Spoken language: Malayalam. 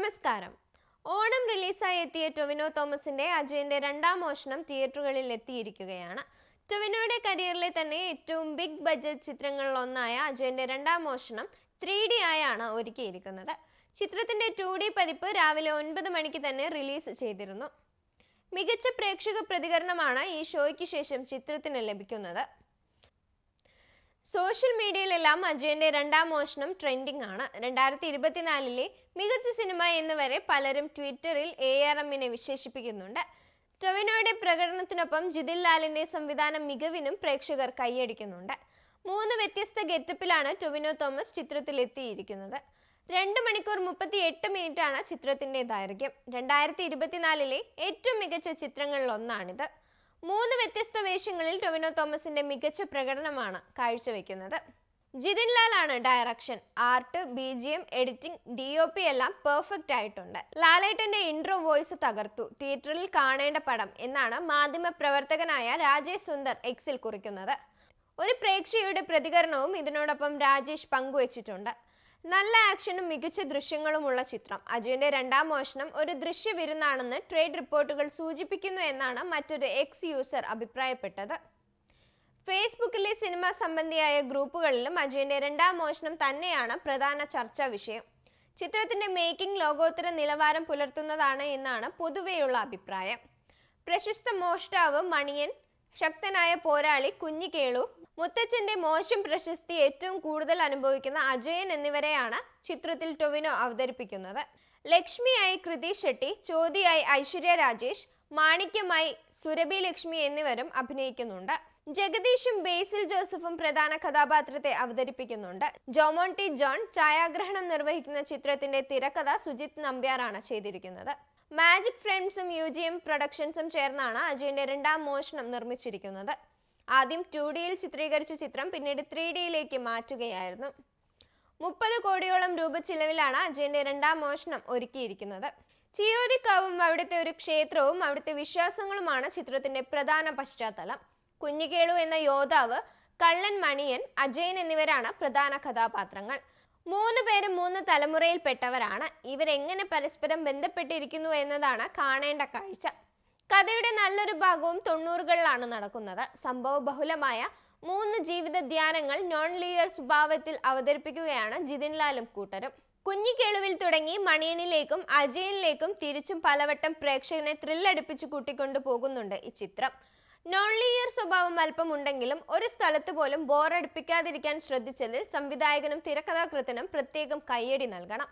നമസ്കാരം. ഓണം റിലീസായി എത്തിയ ടൊവിനോ തോമസിന്റെ അജയന്റെ രണ്ടാം മോഷണം തിയേറ്ററുകളിൽ എത്തിയിരിക്കുകയാണ്. ടൊവിനോയുടെ കരിയറിലെ തന്നെ ഏറ്റവും ബിഗ് ബഡ്ജറ്റ് ചിത്രങ്ങളിൽ ഒന്നായ അജയന്റെ രണ്ടാം മോഷണം ത്രീ ഡി ആയാണ് ഒരുക്കിയിരിക്കുന്നത്. ചിത്രത്തിന്റെ ടു ഡി പതിപ്പ് രാവിലെ ഒൻപത് മണിക്ക് തന്നെ റിലീസ് ചെയ്തിരുന്നു. മികച്ച പ്രേക്ഷക പ്രതികരണമാണ് ഈ ഷോയ്ക്ക് ശേഷം ചിത്രത്തിന് ലഭിക്കുന്നത്. സോഷ്യൽ മീഡിയയിലെല്ലാം അജയന്റെ രണ്ടാം മോഷണം ട്രെൻഡിംഗ് ആണ്. രണ്ടായിരത്തി ഇരുപത്തിനാലിലെ മികച്ച സിനിമ എന്ന് വരെ പലരും ട്വിറ്ററിൽ എ ആർ എമ്മിനെ വിശേഷിപ്പിക്കുന്നുണ്ട്. ടൊവിനോയുടെ പ്രകടനത്തിനൊപ്പം ജിതിൻ ലാലിന്റെ സംവിധാനം മികവിനും പ്രേക്ഷകർ കൈയടിക്കുന്നുണ്ട്. മൂന്ന് വ്യത്യസ്ത ഗെറ്റപ്പിലാണ് ടൊവിനോ തോമസ് ചിത്രത്തിൽ എത്തിയിരിക്കുന്നത് രണ്ട് മണിക്കൂർ മുപ്പത്തി എട്ട് മിനിറ്റ് ആണ് ചിത്രത്തിന്റെ ദൈർഘ്യം. രണ്ടായിരത്തി ഇരുപത്തിനാലിലെ ഏറ്റവും മികച്ച ചിത്രങ്ങളിൽ ഒന്നാണിത് മൂന്ന് വ്യത്യസ്ത വേഷങ്ങളിൽ ടൊവിനോ തോമസിന്റെ മികച്ച പ്രകടനമാണ് കാഴ്ചവെക്കുന്നത്. ജിതിൻ ലാൽ ആണ് direction art B G M editing D O P എല്ലാം പെർഫെക്റ്റ് ആയിട്ടുണ്ട്. ലാലേട്ടന്റെ ഇൻട്രോ വോയിസ് തകർത്തു. തിയേറ്ററിൽ കാണേണ്ട പടം എന്നാണ് മാധ്യമ പ്രവർത്തകനായ രാജേഷ് സുന്ദർ എക്സിൽ കുറിക്കുന്നത്. ഒരു പ്രേക്ഷകയുടെ പ്രതികരണവും ഇതിനോടൊപ്പം രാജേഷ് പങ്കുവച്ചിട്ടുണ്ട്. നല്ല ആക്ഷനും മികച്ച ദൃശ്യങ്ങളുമുള്ള ചിത്രം. അജയന്റെ രണ്ടാം മോഷണം ഒരു ദൃശ്യ വിരുന്നാണെന്ന് ട്രേഡ് റിപ്പോർട്ടുകൾ സൂചിപ്പിക്കുന്നു എന്നാണ് മറ്റൊരു എക്സ് യൂസർ അഭിപ്രായപ്പെട്ടത്. ഫേസ്ബുക്കിലെ സിനിമ സംബന്ധിയായ ഗ്രൂപ്പുകളിലും അജയന്റെ രണ്ടാം മോഷണം തന്നെയാണ് പ്രധാന ചർച്ചാ വിഷയം. ചിത്രത്തിന്റെ മേക്കിംഗ് ലോകോത്തര നിലവാരം പുലർത്തുന്നതാണ് എന്നാണ് പൊതുവെയുള്ള അഭിപ്രായം. പ്രശസ്ത മോഷ്ടാവ് മണിയൻ ശക്തനായ പോരാളി കുഞ്ഞിക്കേളു മുത്തച്ഛന്റെ മോശം പ്രശസ്തി ഏറ്റവും കൂടുതൽ അനുഭവിക്കുന്ന അജയൻ എന്നിവരെയാണ് ചിത്രത്തിൽ ടൊവിനോ അവതരിപ്പിക്കുന്നത്. ലക്ഷ്മിയായി കൃതി ഷെട്ടി ചോതിയായി ഐശ്വര്യ രാജേഷ് മാണിക്യമായി സുരഭി ലക്ഷ്മി എന്നിവരും അഭിനയിക്കുന്നുണ്ട്. ജഗദീഷും ബേസിൽ ജോസഫും പ്രധാന കഥാപാത്രത്തെ അവതരിപ്പിക്കുന്നുണ്ട്. ജോമോൺ ടി ജോൺ ഛായാഗ്രഹണം നിർവഹിക്കുന്ന ചിത്രത്തിന്റെ തിരക്കഥ സുജിത് നമ്പ്യാറാണ് ചെയ്തിരിക്കുന്നത്. മാജിക് ഫ്രണ്ട്സും യു ജി എം പ്രൊഡക്ഷൻസും ചേർന്നാണ് അജയന്റെ രണ്ടാം മോഷണം നിർമ്മിച്ചിരിക്കുന്നത്. ആദ്യം ടു ഡിയിൽ ചിത്രീകരിച്ച ചിത്രം പിന്നീട് ത്രീ ഡിയിലേക്ക് മാറ്റുകയായിരുന്നു. മുപ്പത് കോടിയോളം രൂപ ചിലവിലാണ് അജയന്റെ രണ്ടാം മോഷണം ഒരുക്കിയിരിക്കുന്നത്. ചിയോതിക്കാവും അവിടുത്തെ ഒരു ക്ഷേത്രവും അവിടുത്തെ വിശ്വാസങ്ങളുമാണ് ചിത്രത്തിന്റെ പ്രധാന പശ്ചാത്തലം. കുഞ്ഞിക്കേളു എന്ന യോദ്ധാവ് കള്ളൻ മണിയൻ അജയൻ എന്നിവരാണ് പ്രധാന കഥാപാത്രങ്ങൾ. മൂന്ന് പേരും മൂന്ന് തലമുറയിൽപ്പെട്ടവരാണ്. ഇവരെങ്ങനെ പരസ്പരം ബന്ധപ്പെട്ടിരിക്കുന്നു എന്നതാണ് കാണേണ്ട കാഴ്ച. കഥയുടെ നല്ലൊരു ഭാഗവും തൊണ്ണൂറുകളിലാണ് നടക്കുന്നത്. സംഭവ ബഹുലമായ മൂന്ന് ജീവിത ധ്യാനങ്ങൾ നോൺ ലീയർ സ്വഭാവത്തിൽ അവതരിപ്പിക്കുകയാണ് ജിതിൻലാലും കൂട്ടരും. കുഞ്ഞിക്കെളുവിൽ തുടങ്ങി മണിയനിലേക്കും അജയനിലേക്കും തിരിച്ചും പലവട്ടം പ്രേക്ഷകനെ ത്രില്ലടിപ്പിച്ചു കൂട്ടിക്കൊണ്ടു പോകുന്നുണ്ട് ഈ ചിത്രം. നോൺ ലീയർ സ്വഭാവം അല്പമുണ്ടെങ്കിലും ഒരു സ്ഥലത്ത് പോലും ബോറടിപ്പിക്കാതിരിക്കാൻ ശ്രദ്ധിച്ചതിൽ സംവിധായകനും തിരക്കഥാകൃത്തിനും പ്രത്യേകം കയ്യടി നൽകണം.